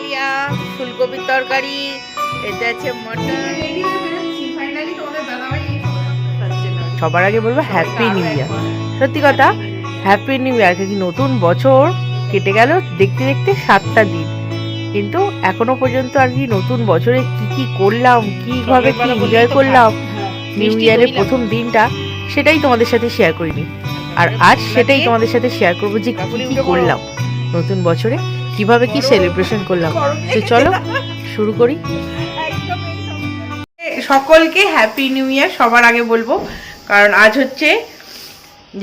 কালিয়া ফুলকপির তরকারি এতে আছে মটন। সবার আগে বলব হ্যাপি নিউ ইয়ার সত্যি কথা হ্যাপি নিউ ইয়ার কি নতুন বছর? কেটে গেল দেখতে দেখতে সাতটা দিন। কিন্তু এখনও পর্যন্ত আর কি নতুন বছরে কি কি করলাম কীভাবে কি এনজয় করলাম নিউ ইয়ারের প্রথম দিনটা সেটাই তোমাদের সাথে শেয়ার করিনি। আর আজ সেটাই তোমাদের সাথে শেয়ার করব যে কি কি করলাম নতুন বছরে। কীভাবে কি সেলিব্রেশন করলাম? তো চলো, শুরু করি। সকলকে হ্যাপি নিউ ইয়ার সবার আগে বলব। কারণ আজ হচ্ছে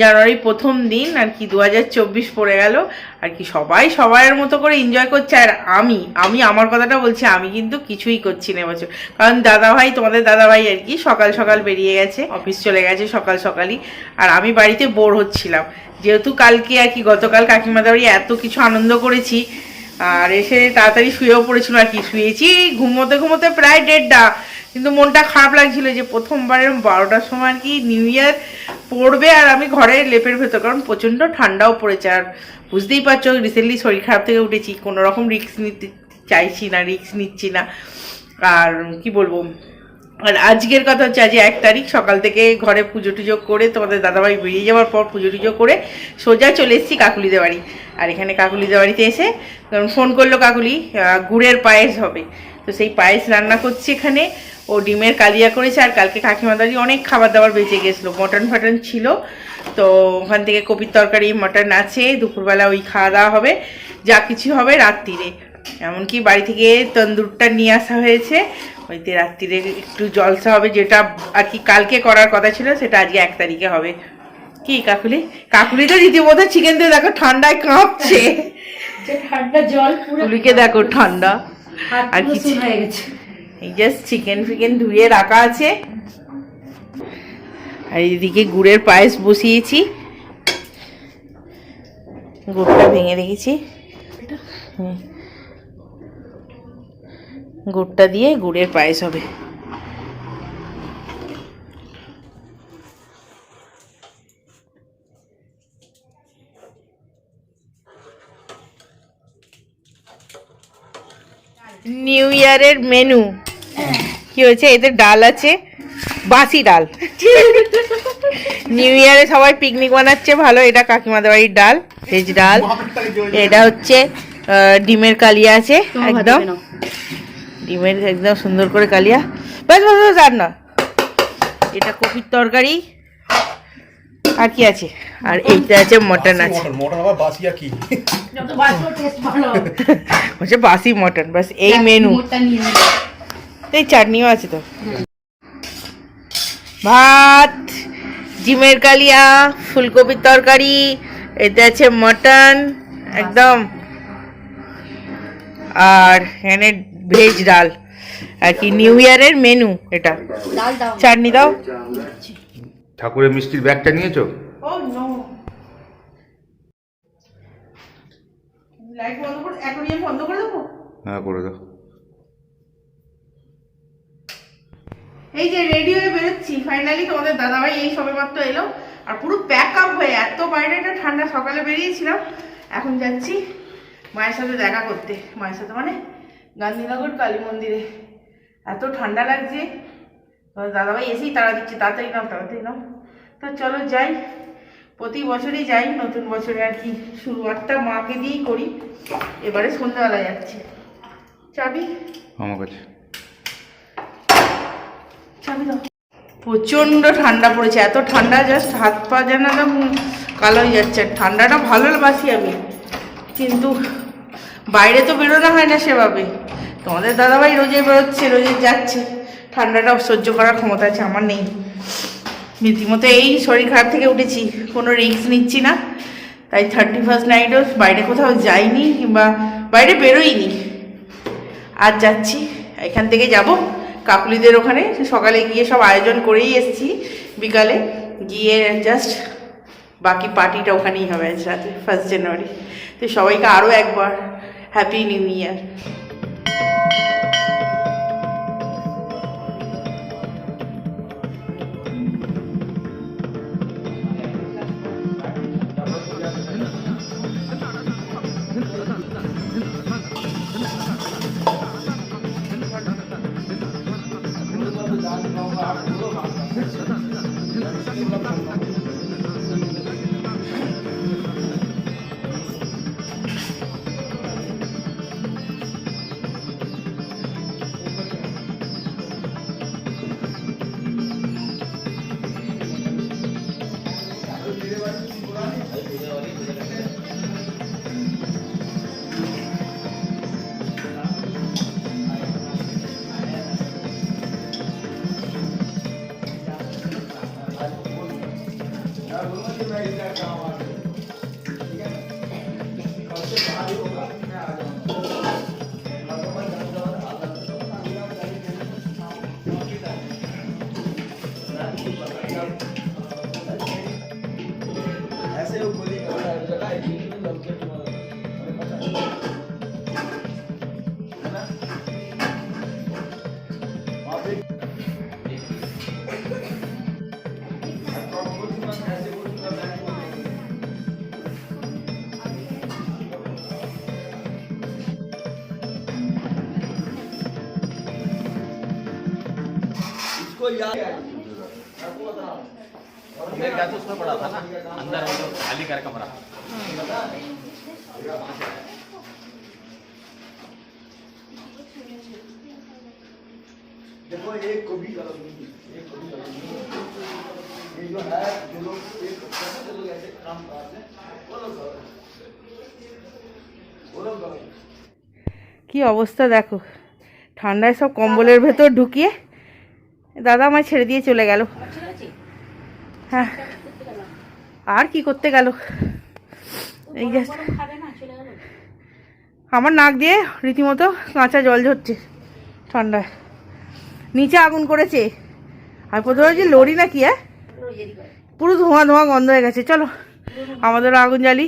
জানুয়ারি প্রথম দিন, আর কি দু হাজার চব্বিশ পড়ে গেল। আর কি সবাই সবার মতো করে এনজয় করছে, আর আমি আমি আমার কথাটা বলছি, আমি কিন্তু কিছুই করছি না এবছর। কারণ দাদাভাই, তোমাদের দাদাভাই আর কি সকাল সকাল বেরিয়ে গেছে অফিস চলে গেছে সকাল সকালই, আর আমি বাড়িতে বোর হচ্ছিলাম। যেহেতু কালকে আর কি, গতকাল কাকিমাদের বাড়ি এত কিছু আনন্দ করেছি, আর এসে তাড়াতাড়ি শুয়েও পড়েছিল আর কি, শুয়েছি ঘুমোতে ঘুমোতে প্রায় দেড়টা। কিন্তু মনটা খারাপ লাগছিল যে প্রথমবারের বারোটার সময় আর কি নিউ ইয়ার পড়বে আর আমি ঘরে লেপের ভেতর, কারণ প্রচণ্ড ঠান্ডাও পড়েছে আর বুঝতেই পারছ রিসেন্টলি শরীর খারাপ থেকে উঠেছি, কোনো রকম রিস্ক নিতে চাইছি না রিস্ক নিচ্ছি না। আর কি বলব? আর আজকের কথা হচ্ছে আজ এক তারিখ, সকাল থেকে ঘরে পুজো টুজো করে তোমাদের দাদাভাই বেরিয়ে যাওয়ার পর পুজো টুজো করে সোজা চলে এসেছি কাকুলিদের বাড়ি। আর এখানে কাকুলিদের বাড়িতে এসে কারণ ফোন করল কাকুলি গুড়ের পায়েস হবে। তো সেই পায়েস রান্না করছি এখানে। ও ডিমের কালিয়া করেছে আর কালকে কাকিমাদারি অনেক খাবার দাবার বেঁচে গেছিল। মটন ফটন ছিল। তো ওখান থেকে কপির তরকারি মটন আছে দুপুরবেলা ওই খাওয়া দাওয়া হবে। যা কিছু হবে রাত্রিরে। এমনকি বাড়ি থেকে তন্দুরটা নিয়ে আসা হয়েছে। ওইতে রাত্রিরে একটু জলসা হবে যেটা আর কি কালকে করার কথা ছিল সেটা আজকে এক তারিখে হবে। কি কাকুলি? কাকুলি তো রীতিমতো চিকেন দিয়ে দেখো ঠান্ডায় কাঁপছে। ঠান্ডা জল পুরো কুলিকে দেখো ঠান্ডা। আর কিছু- হয়ে গেছে। এই জাস্ট চিকেন ফিকেন ধুয়ে রাখা আছে। আর এদিকে গুড়ের পায়েস বসিয়েছি। গুড়টা ভেঙে রেখেছি। গুড়টা দিয়ে গুড়ের পায়েস হবে। নিউ ইয়ারের মেনু কি হয়েছে? এদের ডাল আছে বাসি ডাল। নিউ ইয়ারে সবাই পিকনিক বানাচ্ছে ভালো। এটা কাকিমাদের বাড়ির ডাল ভেজ ডাল। এটা হচ্ছে ডিমের কালিয়া আছে একদম। ডিমের একদম সুন্দর করে কালিয়া। বাস বাস বাস আর না। এটা কপির তরকারি। আর কি আছে? আর এইটা আছে মটন আছে। মটন মটন আবার বাসিয়া কি? যত বাসো টেস্ট ভালো হচ্ছে বাসি মটন বাস এই মেনু। এই চাটনিও আছে তো। ভাত ডিমের কালিয়া ফুলকপির তরকারি এতে আছে মটন একদম। আর এখানে ভেজ ডাল। আর কি নিউ ইয়ারের মেনু এটা। চাটনি দাও। ঠাকুরের মিষ্টির ব্যাগটা নিয়েছো? ও নো লাইট বন্ধ করে অ্যাকোরিয়াম বন্ধ করে দেবো? হ্যাঁ করে দাও। এই যে রেডি হয়ে বেরোচ্ছি ফাইনালি তোমাদের দাদাভাই এই সবে মাত্র এলো আর পুরো প্যাক আপ হয়ে এত বাইরেটা ঠান্ডা সকালে বেরিয়েছিলাম। এখন যাচ্ছি মায়ের সাথে দেখা করতে। মায়ের সাথে মানে গান্ধীনগর কালী মন্দিরে। এত ঠান্ডা লাগছে। দাদাভাই এসেই তাড়া দিচ্ছে তাড়াতাড়ি নাও তাড়াতাড়ি নাও। তো চলো যাই প্রতি বছরই যাই নতুন বছরে আর কি শুরুয়াতটা মাকে দিয়েই করি এবারে সন্ধ্যাবেলা যাচ্ছি। চাবি? আমার কাছে। চাবি দাও। প্রচণ্ড ঠান্ডা পড়েছে এত ঠান্ডা জাস্ট হাত পা যেন কালো হয়ে যাচ্ছে। ঠান্ডাটা ভালো বাসি আমি কিন্তু বাইরে তো বেরোনো হয় না সেভাবে। তোমাদের দাদাভাই রোজে বেরোচ্ছে রোজে যাচ্ছে। ঠান্ডাটা সহ্য করার ক্ষমতা আছে, আমার নেই। রীতিমতো এই শরীর খারাপ থেকে উঠেছি, কোনো রিস্ক নিচ্ছি না। তাই থার্টি ফার্স্ট নাইটও বাইরে কোথাও যাইনি কিংবা বাইরে বেরোইনি। আর যাচ্ছি, এখান থেকে যাব। কাকুলিদের ওখানে, সকালে গিয়ে সব আয়োজন করেই এসেছি বিকালে। গিয়ে জাস্ট বাকি পার্টিটা ওখানেই হবে আজ রাতে ফার্স্ট জানুয়ারি তো সবাইকে আরও একবার হ্যাপি নিউ ইয়ার देखो एक को भी गलत नहीं है, एक को भी गलत नहीं है। ये जो है जो लोग एक कैसे जो लोग ऐसे काम करते हैं वो लोग गलत हैं। वो लोग गलत हैं। কি অবস্থা দেখো ঠান্ডায় সব কম্বলের ভেতর ঢুকিয়ে দাদা আমায় ছেড়ে দিয়ে চলে গেল ঠিক আছে হ্যাঁ আর কি করতে গেল এই যে গরম খাবে না চলে গেল আমার নাক দিয়ে রীতিমতো কাঁচা জল ঝরছে ঠান্ডায় নিচে আগুন করেছে। আর প্রথমে যে লড়ি না কি হ্যাঁ? পুরো ধোঁয়া ধোঁয়া গন্ধ হয়ে গেছে। চলো আমাদের আগুন জ্বালি।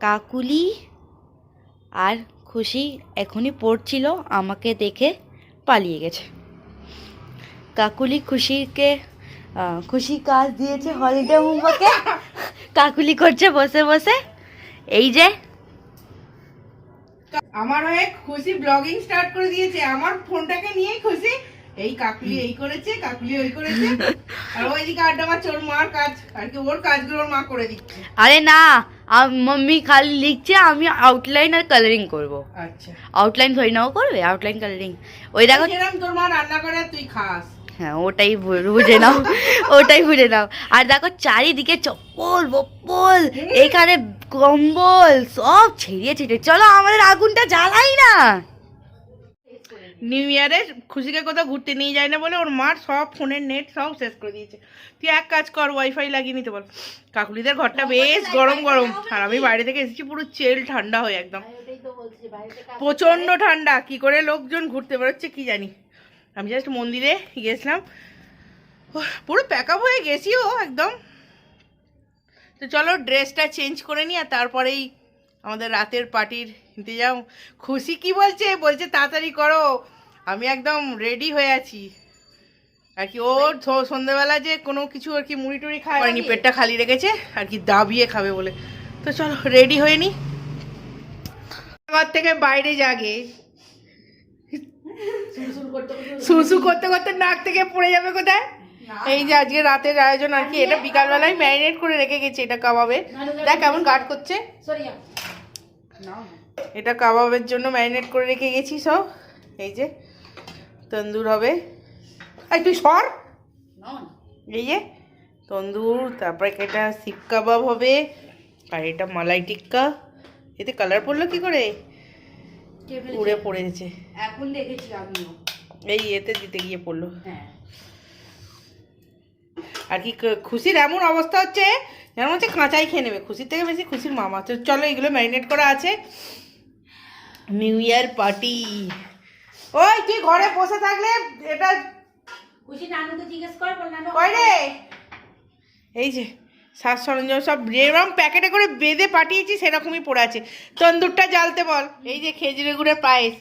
কাকুলি আর খুশি এখনই পড়ছিল আমাকে দেখে পালিয়ে গেছে। কাকুলি খুশিকে খুশি কাজ দিয়েছে হলিডে হোমওয়ার্কে কাকুলি করছে বসে বসে। এই যে আমার হয়ে খুশি ব্লগিং স্টার্ট করে দিয়েছে। আমার ফোনটাকে নিয়ে খুশি। এই কাকুলি এই করেছে কাকুলি ওই করেছে। আর ওইদিকে আড্ডা মারছে ওর মার কাজ। আর কি ওর কাজগুলো ওর মা করে দিচ্ছে। আরে না আম- মাম্মি খালি লিখছে আমি আউটলাইন আর কালারিং করব। আচ্ছা। আউটলাইন থরি নাও করবে? আউটলাইন কালারিং ওই দেখো তোর মা রান্না করে তুই খাস। হ্যাঁ ওটাই বুঝে নাও। ওটাই বুঝে নাও। আর দেখো চারিদিকে চপ্পল বপ্পল। এখানে কম্বল সব ছেড়িয়ে ছিটিয়ে চলো আমাদের আগুনটা জ্বালাই না। নিউ ইয়ারে খুশিকে কোথাও ঘুরতে নিয়ে যায় না বলে ওর মার সব ফোনের নেট সব শেষ করে দিয়েছে। তুই এক কাজ কর ওয়াইফাই লাগিয়ে নিতে বল। কাকুলিদের ঘরটা বেশ গরম গরম। আর আমি বাইরে থেকে এসেছি পুরো চেল ঠান্ডা হয়ে একদম। প্রচণ্ড ঠান্ডা। কি করে লোকজন ঘুরতে বেরোচ্ছে কি জানি। আমি জাস্ট মন্দিরে গেছিলাম। পুরো প্যাক আপ হয়ে গেছিও একদম। তো চলো ড্রেসটা চেঞ্জ করে নিই আর তারপরেই আমাদের রাতের পার্টির ইন্তজাম। খুশি কি বলছে? বলছে তাড়াতাড়ি করো আমি একদম রেডি হয়ে আছি। আর কি ও স- সন্ধ্যেবেলা যে কোনো কিছু আর কি মুড়ি টুড়ি খায় নি পেটটা খালি রেখেছে আর কি দাবিয়ে খাবে বলে। তো চলো রেডি হয়ে নি। ঘর থেকে বাইরে জাগে সুসু করতে করতে নাক থেকে পড়ে যাবে কোথায়? এই যে আজকে রাতের আয়োজন আর কি এটা বিকালবেলায় ম্যারিনেট করে রেখে গেছি এটা কাবাবে। দেখ কেমন গার্ড করছে। এটা কাবাবের জন্য ম্যারিনেট করে রেখে গেছি সব। এই যে তন্দুর হবে। এই তুই সর। এই যে তন্দুর তারপরে এটা শিক কাবাব হবে আর এটা মালাই টিক্কা। এতে কালার পড়ল কি করে? উড়ে পড়েছে। এখন দেখেছি আমিও। এই এতে দিতে গিয়ে পড়ল। হ্যাঁ। আর কি খুশির এমন অবস্থা হচ্ছে যেন হচ্ছে কাঁচাই খেয়ে নেবে। খুশির থেকে বেশি খুশির মামা তো চলো এগুলো ম্যারিনেট করা আছে। নিউ ইয়ার পার্টি ওই তুই ঘরে বসে থাকলে এটা খুশি নানুকে জিজ্ঞেস কর বল রে? এই যে সাজ সরঞ্জাম সব যেরকম প্যাকেটে করে বেঁধে পাঠিয়েছি সেরকমই পড়ে আছে। তন্দুরটা জ্বালতে বল। এই যে খেজুরে গুড়ের পায়েস।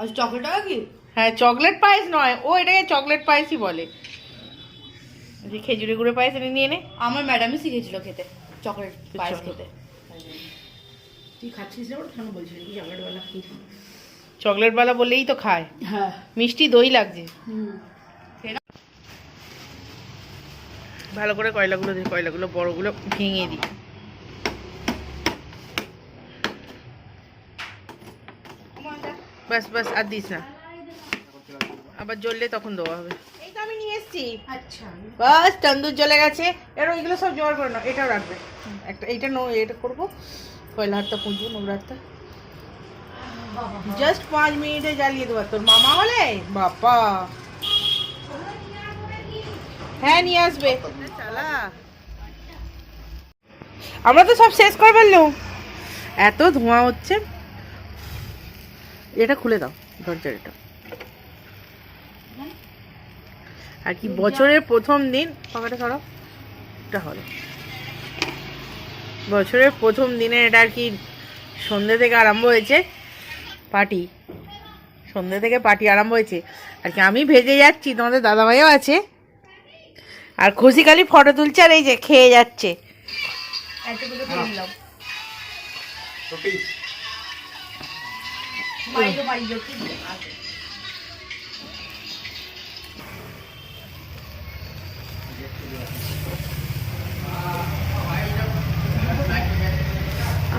আজ চকলেট কি? হ্যাঁ চকলেট পায়েস নয়। ও এটাকে চকলেট পায়েসই বলে। যে খেজুরে গুড়ের পায়েস এনে নিয়ে নে। আমার ম্যাডামই শিখেছিল খেতে চকলেট পায়েস খেতে। তুই খাচ্ছিস না ওটা কেন বলছিস কি চকলেট বালা কি বললেই তো খায়। হ্যাঁ। মিষ্টি দই লাগছে। হুম। ভালো করে কয়লাগুলো দিই কয়লাগুলো বড়গুলো ভেঙে দিই। বাস বাস আর দিস না। আবার জ্বললে তখন দেওয়া হবে। এসেছি আচ্ছা। বাস তন্দুর জ্বলে গেছে। এবার ওইগুলো সব জোগাড় করে নাও। এটাও রাখবে। একটা এইটা নো এটা করব। কয়লা হাতটা পুঁজবো নোংরা হাতটা জাস্ট পাঁচ মিনিটে জ্বালিয়ে দেবো। তোর মামা বলে বাপা হ্যাঁ নিয়ে আসবে। চালা আমরা তো সব শেষ করে ফেললুম। এত ধোঁয়া হচ্ছে। এটা খুলে দাও দরজার এটা। আর কি বছরের প্রথম দিন পাখাটা সরাও এটা হলো। বছরের প্রথম দিনে এটা আর কি সন্ধ্যে থেকে আরম্ভ হয়েছে পার্টি। সন্ধ্যে থেকে পার্টি আরম্ভ হয়েছে। আর কি আমি ভেজে যাচ্ছি তোমাদের দাদাভাইও আছে। আর খুশি খালি ফটো তুলছে আর এই যে খেয়ে যাচ্ছে। দিলাম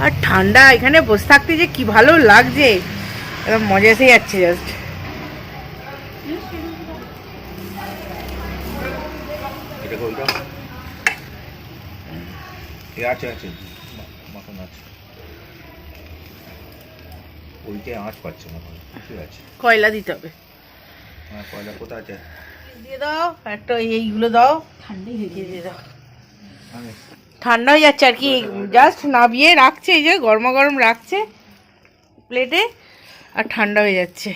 আর ঠান্ডা এখানে বসে থাকতে যে কি ভালো লাগছে। একদম মজা এসে যাচ্ছে জাস্ট এটা আছে আছে। আঁচ পাচ্ছে ঠিক আছে। কয়লা দিতে হবে। হ্যাঁ কয়লা কোথায় আছে? দিয়ে দাও একটা এইগুলো দাও। ঠান্ডাই হয়ে দিয়ে দাও। আমি ঠান্ডা হয়ে যাচ্ছে আর কি জাস্ট নাবিয়ে রাখছে এই যে গরম গরম রাখছে প্লেটে আর ঠান্ডা হয়ে যাচ্ছে।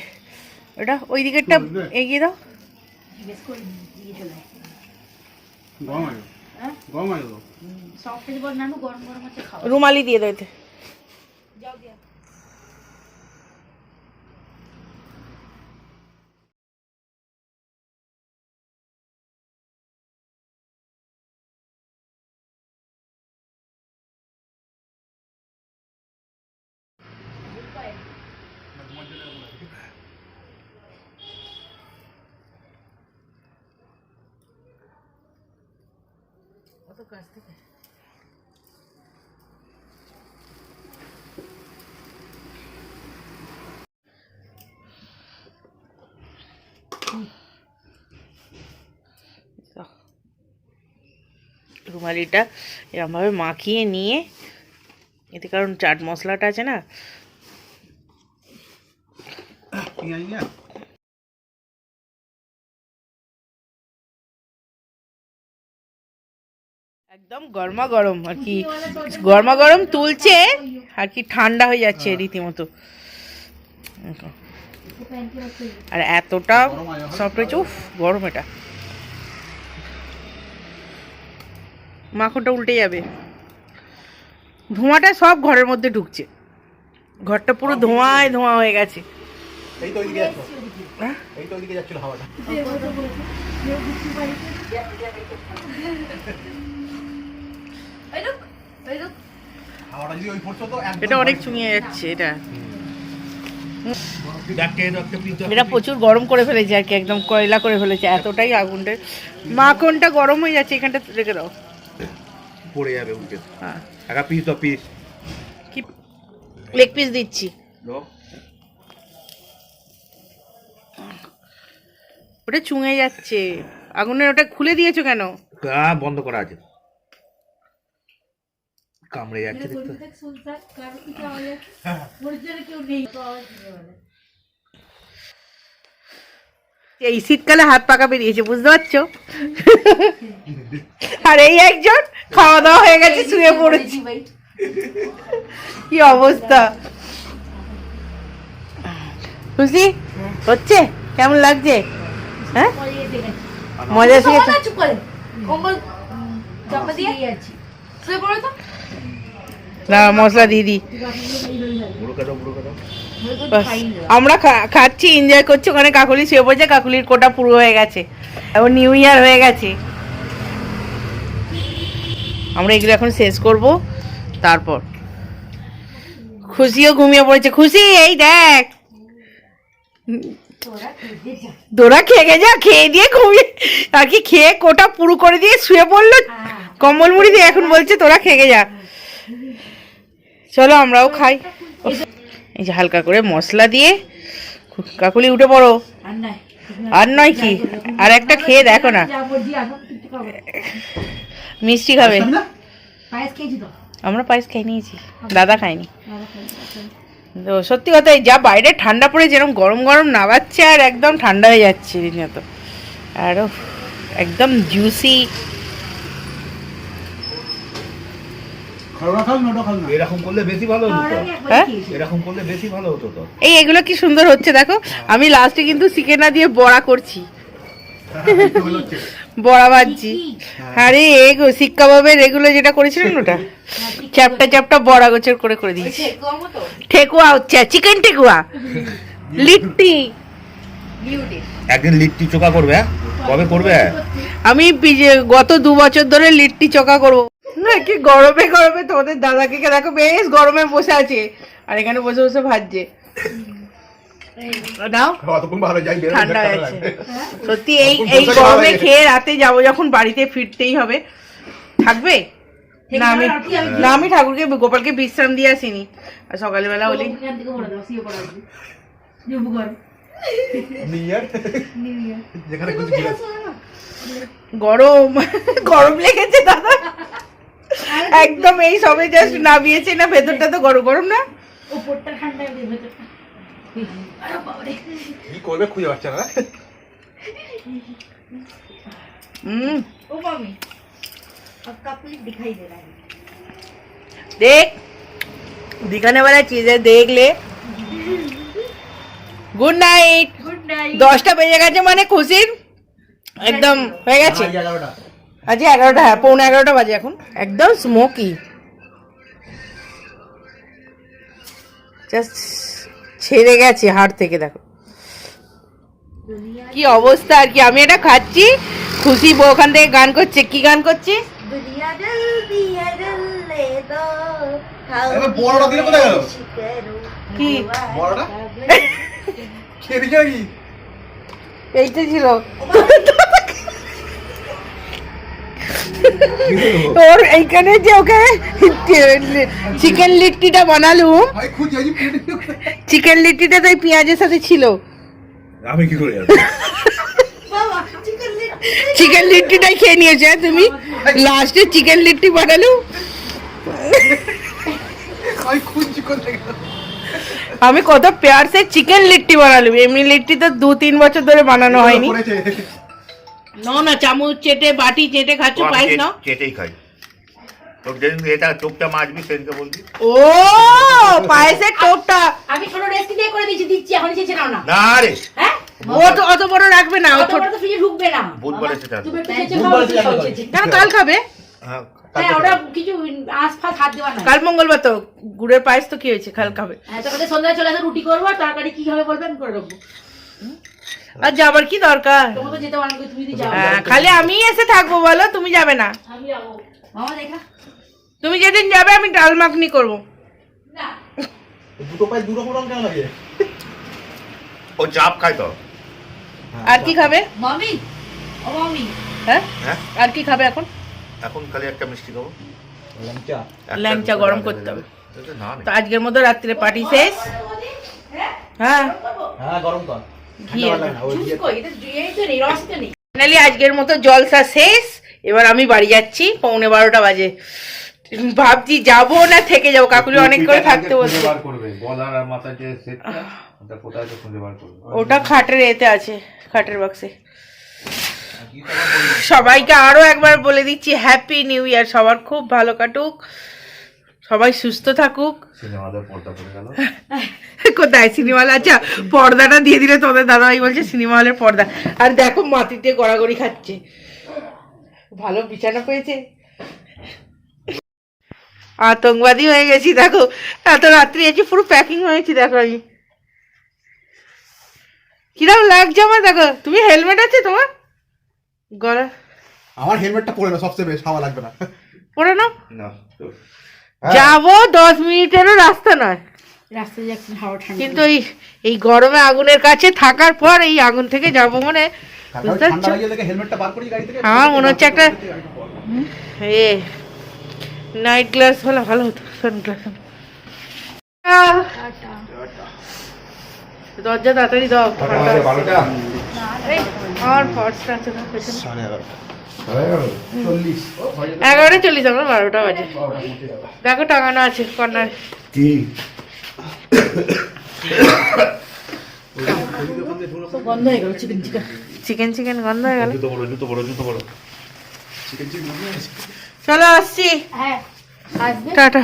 ওটা ওই দিকেরটা এগিয়ে দাও। রুমালি দিয়ে দিয়ে চলে গরম আছে হ্যাঁ? গরম আছে তো সব থেকে বল নানু গরম গরম আছে খাও রুমালি দিয়ে দাও এতে যাও দিয়া দাও। রুমালিটা এরমভাবে মাখিয়ে নিয়ে এতে কারণ চাট মশলাটা আছে না একদম গরমা গরম আর কি গরমা গরম তুলছে আর কি ঠান্ডা হয়ে যাচ্ছে রীতিমতো। আর এতটা সফট হয়েছে উফ গরম এটা। মাখনটা উল্টে যাবে। ধোঁয়াটা সব ঘরের মধ্যে ঢুকছে। ঘরটা পুরো ধোঁয়ায় ধোঁয়া হয়ে গেছে। এই তো ওইদিকে যাচ্ছিল এই তো ওইদিকে যাচ্ছিল হাওয়াটা হাওয়াটা যদি ওই পড়তো তো একদম এটা অনেক চুঙিয়ে যাচ্ছে এটা। এটা প্রচুর গরম করে ফেলেছে আর কি একদম কয়লা করে ফেলেছে এতটাই আগুনটা মাখনটা গরম হয়ে যাচ্ছে এখানটা রেখে দাও। পড়ে যাবে হ্যাঁ। একটা পিস তো পিস কি? লেগ পিস দিচ্ছি। ওটা চুঙে যাচ্ছে। আগুনের ওটা খুলে দিয়েছ কেন? বন্ধ করা আছে। কামড়ে যাচ্ছে পারে। এই শীতকালে হাত পাকা বেরিয়েছে বুঝতে পারছ? আর এই একজন খাওয়া দাওয়া হয়ে গেছে শুয়ে পড়েছি। কি অবস্থা? খুশি? হচ্ছে? কেমন লাগছে? হ্যাঁ। মজা করে। কম্বল চাপা দিয়ে? দিয়ে শুয়ে পড়ো তো। না মশলা দিয়ে দিই। আমরা খাচ্ছি এনজয় করছি ওখানে কাকুলি শুয়ে পড়েছে কাকুলির কোটা পুরো হয়ে গেছে। এখন নিউ ইয়ার হয়ে গেছে। আমরা এগুলো এখন শেষ করব তারপর। খুশিও ঘুমিয়ে পড়েছে খুশি এই দেখ। দোরা খেয়ে গে যা খেয়ে দিয়ে ঘুমিয়ে আর কি খেয়ে কোটা পুরো করে দিয়ে শুয়ে পড়ল কম্বল মুড়ি দিয়ে এখন বলছে তোরা খেয়ে যা। চলো আমরাও খাই। এই যে হালকা করে মশলা দিয়ে কাকুলি উঠে পড়ো। আর নয় কি? আর একটা খেয়ে দেখো না। মিষ্টি খাবে। আমরা পায়েস খাই নিয়েছি। দাদা খাইনি তো সত্যি কথা যা বাইরে ঠান্ডা পড়ে যেরকম গরম গরম নাগাচ্ছে আর একদম ঠান্ডা হয়ে যাচ্ছে রীতিমতো আর উফ, একদম জুসি খাও না খাও না ওটা খাও না এরকম করলে বেশি ভালো হতো খাওয়ার তো। আগে একবার হ্যাঁ? এরকম করলে বেশি ভালো হতো তো। এই এগুলো কি সুন্দর হচ্ছে দেখো। আমি লাস্টে কিন্তু চিকেনা দিয়ে বড়া করছি। বড়া ভাজছি। আরে এগো শিক কাবাবের এগুলো যেটা করেছিলেন ওটা? চ্যাপটা চ্যাপটা বড়া গোচর করে করে দিয়েছি। ঠেকুয়া হচ্ছে চিকেন ঠেকুয়া। লিট্টি। একদিন লিট্টি চোখা করবে হ্যাঁ? কবে করবে? আমি গত দু বছর ধরে লিট্টি চোখা করব। না কি গরমে গরমে তোমাদের দাদাকে কে দেখো বেশ গরমে বসে আছে। আর এখানে বসে বসে ভাজছে। ঠান্ডা হয়েছে। সত্যি এই এই গরমে খেয়ে রাতে যাব যখন বাড়িতে ফিরতেই হবে। থাকবে? না আমি না আমি ঠাকুরকে গোপালকে বিশ্রাম দিয়ে আসিনি। আর সকালবেলা হলে আসো। গরম। গরম লেগেছে দাদা। একদম এই সবে জাস্ট নামিয়েছে না ভেতরটা তো গরম গরম না ওপরটা ঠান্ডা ভেতরটা কি করবে খুঁজে পাচ্ছে না হুম ओ मम्मी अब कपल दिखाई दे रहा है देख दिखाने वाला चीज है देख ले গুড নাইট गुड नाइट দশটা বেজে গেছে মানে খুশির একদম হয়ে গেছে এগারোটা আজকে এগারোটা হ্যাঁ পৌনে এগারোটা বাজে এখন। একদম স্মোকি জাস্ট ছেড়ে গেছে হাড় থেকে দেখো। কি অবস্থা আর কি? আমি এটা খাচ্ছি খুশি ওখান থেকে গান করছে। কি গান করছে? কি? এইটা ছিল। ওর এইখানে যে ওকে চিকেন লিট্টিটা বানালুম চিকেন লিট্টিটা তো এই পেঁয়াজের সাথে ছিল। আমি কি করে চিকেন লিট্টিটাই খেয়ে নিয়েছে হ্যাঁ তুমি? লাস্টে চিকেন লিট্টি বানালু আমি কত প্যার সে চিকেন লিট্টি বানালুম এমনি লিট্টি তো দু তিন বছর ধরে বানানো হয়নি। নাও না চামচ চেটে বাটি চেটে খাচ্ছ নাও চেটেই খাই। তোর যেদিন এটা চোখটা মাছবি সেদিনকে বলবি। ও পায়েসের টোপটা। আমি ছোট রেসিপি দিয়ে করে দিচ্ছি দিচ্ছি এখন চেয়েছে নাও না। না রে। হ্যাঁ? ও তো অত বড় রাখবে না ও ছোট। তো ফ্রিজে ঢুকবে না। বুধবার এসে। কেন কাল খাবে? হ্যাঁ হ্যাঁ ওটা কিছু আঁশ হাত দেওয়া নাই। কাল মঙ্গলবার তো গুড়ের পায়েস তো কি হয়েছে কাল খাবে। হ্যাঁ সন্ধ্যায় চলে আসে রুটি করব আর তরকারি কি হবে বলবে আমি করে দেবো আর যাবার কি দরকার? হ্যাঁ, খালি আমি এসে থাকব বলো তুমি যাবে না। আমি যাব। মামা দেখা। তুমি যেদিন যাবে আমি ডাল মাখনি করব। না। দুটো পায়ে দুটো রকম কেন লাগে? ও চাপ খায় তো। আর কি খাবে? মামি? ও মামি। হ্যাঁ? হ্যাঁ? আর কি খাবে এখন? এখন খালি একটা মিষ্টি খাব। লঙ্কা ল্যাংচা গরম করতে হবে। তো আজকের মতো রাত্রে পার্টি শেষ। হ্যাঁ? হ্যাঁ গরম কর। ফাইনালি আজকের মতো জলসা শেষ। এবার আমি বাড়ি যাচ্ছি পৌনে বারোটা বাজে। ভাবছি যাব না থেকে যাব। কাকুলি অনেক করে থাকতে বলছে। ওটা খাটের এতে আছে খাটের বাক্সে সবাইকে আরও একবার বলে দিচ্ছি হ্যাপি নিউ ইয়ার সবার খুব ভালো কাটুক। সবাই সুস্থ থাকুক। সিনেমাদের পর্দা পড়ে গেল। কোথায়? সিনেমা হল আচ্ছা পর্দাটা দিয়ে দিলে তোদের দাদাভাই বলছে সিনেমা হলের পর্দা। আর দেখো মাটিতে গড়াগড়ি খাচ্ছে। ভালো বিছানা পেয়েছে। আতঙ্কবাদী হয়ে গেছি দেখো। এত রাত্রি এসে পুরো প্যাকিং হয়েছি দেখো আমি। কীরকম লাগছে আমার দেখো। তুমি হেলমেট আছে তোমার? গলা আমার হেলমেটটা পরে না সবচেয়ে বেশ হাওয়া লাগবে না। পরে নাও। না যাব দশ মিনিটেরও রাস্তা নয়। রাস্তায় যাচ্ছি হাওয়া ঠান্ডা। কিন্তু এই এই গরমে আগুনের কাছে থাকার পর এই আগুন থেকে যাব মানে তারপরে বুঝতে পারছ? লাগিয়ে দেখে হেলমেটটা বার করি গাড়ি থেকে আমার মনে হচ্ছে একটা- এ নাইট গ্লাস হলে ভালো হতো সানগ্লাস দরজা তাড়াতাড়ি দাও আমার ফার্স্ট আছে না পেছনে। এগারোটা চল্লিশ আমরা বারোটা বাজে। দেখো টাঙানো আছে কর্নার। কি? হয়ে গেল চিকেন চিকেন। চিকেন চিকেন গন্ধ হয়ে গেল। চলো আসছি। হ্যাঁ টাটা।